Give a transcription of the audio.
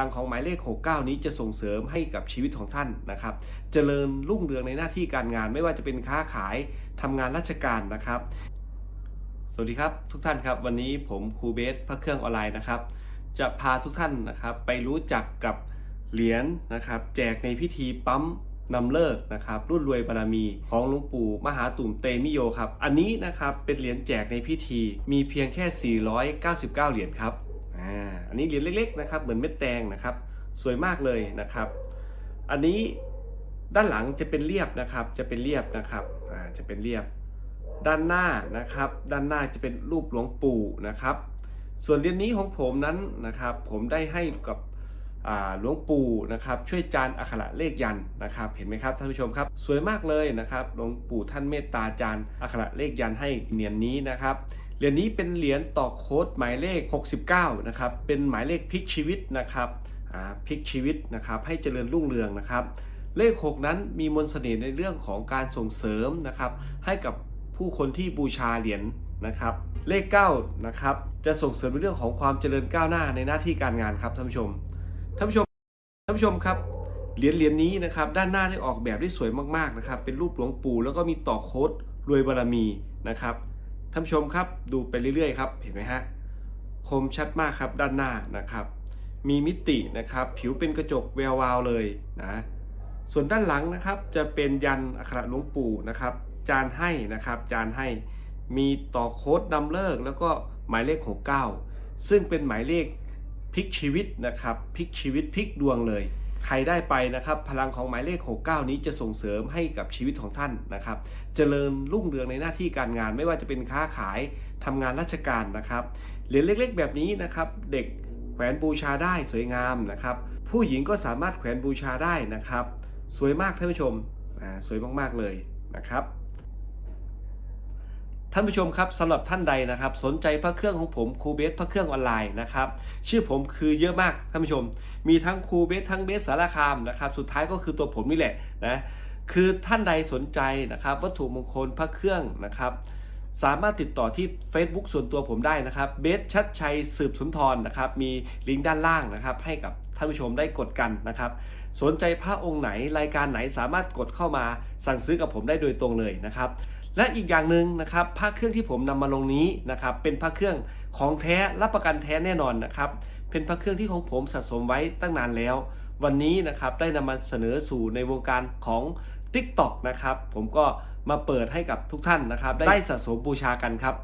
ตังของหมายเลข 69 นี้จะส่งเสริมให้กับชีวิตของท่านนะครับเจริญรุ่งเรืองในหน้าที่การงาน ไม่ว่าจะเป็นค้าขายทำงานราชการนะครับ สวัสดีครับทุกท่านครับ วันนี้ผมครูเบสพระเครื่องออนไลน์นะครับ จะพาทุกท่านนะครับ ไปรู้จักกับเหรียญนะครับ แจกในพิธีปั๊มนำเลิกนะครับ รุ่นรวยบารมีของหลวงปู่มหาตุ่มเตมิโยครับ อันนี้นะครับเป็นเหรียญแจกในพิธีมีเพียงแค่ 499 เหรียญครับ อ่าอันนี้เหรียญเล็กๆนะครับเหมือนเม็ดแตงนะครับ สวยมากเลยนะครับ อันนี้ด้านหลังจะเป็นเรียบนะครับจะเป็นเรียบนะครับอ่าจะเป็นเรียบ ด้านหน้านะครับ ด้านหน้าจะเป็นรูปหลวงปู่นะครับ ส่วนเหรียญนี้ของผมนั้นนะครับ ผมได้ให้กับหลวงปู่นะครับช่วยจานอักขระเลขยันนะครับเห็นไหมครับท่านผู้ชมครับ สวยมากเลยนะครับหลวงปู่ท่านเมตตาจานอักขระเลขยันให้เหรียญนี้นะครับ เหรียญนี้เป็นเหรียญต่อโค้ดหมายเลข 69 นะครับ เป็นหมายเลขพลิกชีวิตนะครับอ่าพลิกชีวิตนะครับ ให้เจริญรุ่งเรืองนะครับ เลข 6 นั้นมีมนต์เสน่ห์ในเรื่องของการส่งเสริมนะครับ ให้กับผู้คนที่บูชาเหรียญนะครับ เลข9นะครับ จะส่งเสริมในเรื่องของความเจริญก้าวหน้าในหน้าที่การงานครับท่านผู้ชม ท่านผู้ชม ท่านผู้ชมครับเหรียญเหรียญนี้นะครับด้านหน้าได้ออกแบบได้สวยมากๆนะครับ เป็นรูปหลวงปู่แล้วก็มีต่อโค้ดรวยบารมีนะครับ ท่านผู้ชมครับดูไปเรื่อยๆครับเห็นไหมฮะคมชัดมากครับด้านหน้านะครับ มีมิตินะครับผิวเป็นกระจกแวววาวเลยนะส่วนด้านหลังนะครับจะเป็นยันอักขระหลวงปู่นะครับ จานให้นะครับจานให้มีต่อโค้ดนำเลิกแล้วก็หมายเลข 69 ซึ่งเป็นหมายเลขพลิกชีวิตนะครับพลิกชีวิตพลิกดวงเลย ใครได้ไปนะครับพลังของหมายเลข 69 นี้จะส่งเสริมให้กับชีวิตของท่านนะครับเจริญรุ่งเรืองในหน้าที่การงาน ไม่ว่าจะเป็นค้าขายทำงานราชการนะครับเหรียญเล็กๆ แบบนี้นะครับเด็กแขวนบูชาได้สวยงามนะครับผู้หญิงก็สามารถแขวนบูชาได้นะครับ สวยมากท่านผู้ชมสวยมากๆเลยนะครับ ท่านผู้ชมครับสำหรับท่านใดนะครับ สนใจพระเครื่องของผมครูเบสพระเครื่องออนไลน์นะครับชื่อผมคือเยอะมากท่านผู้ชม มีทั้งครูเบสทั้งเบสสารคามนะครับสุดท้ายก็คือตัวผมนี่แหละนะคือท่านใดสนใจนะครับ วัตถุมงคลพระเครื่องนะครับ สามารถติดต่อที่ Facebook ส่วนตัวผมได้นะครับเบสชัดชัยสืบสุนทรนะครับ มีลิงก์ด้านล่างนะครับ ให้กับท่านผู้ชมได้กดกันนะครับ สนใจพระองค์ไหนรายการไหนสามารถกดเข้ามาสั่งซื้อกับผมได้โดยตรงเลยนะครับ และอีกอย่างหนึ่งนะครับพระเครื่องที่ผมนำมาลงนี้นะครับเป็นพระเครื่องของแท้รับประกันแท้แน่นอนนะครับเป็นพระเครื่องที่ของผมสะสมไว้ตั้งนานแล้ว วันนี้นะครับได้นำมาเสนอสู่ในวงการของ TikTok นะครับผมก็มาเปิดให้กับทุกท่านนะครับได้สะสมบูชากันครับ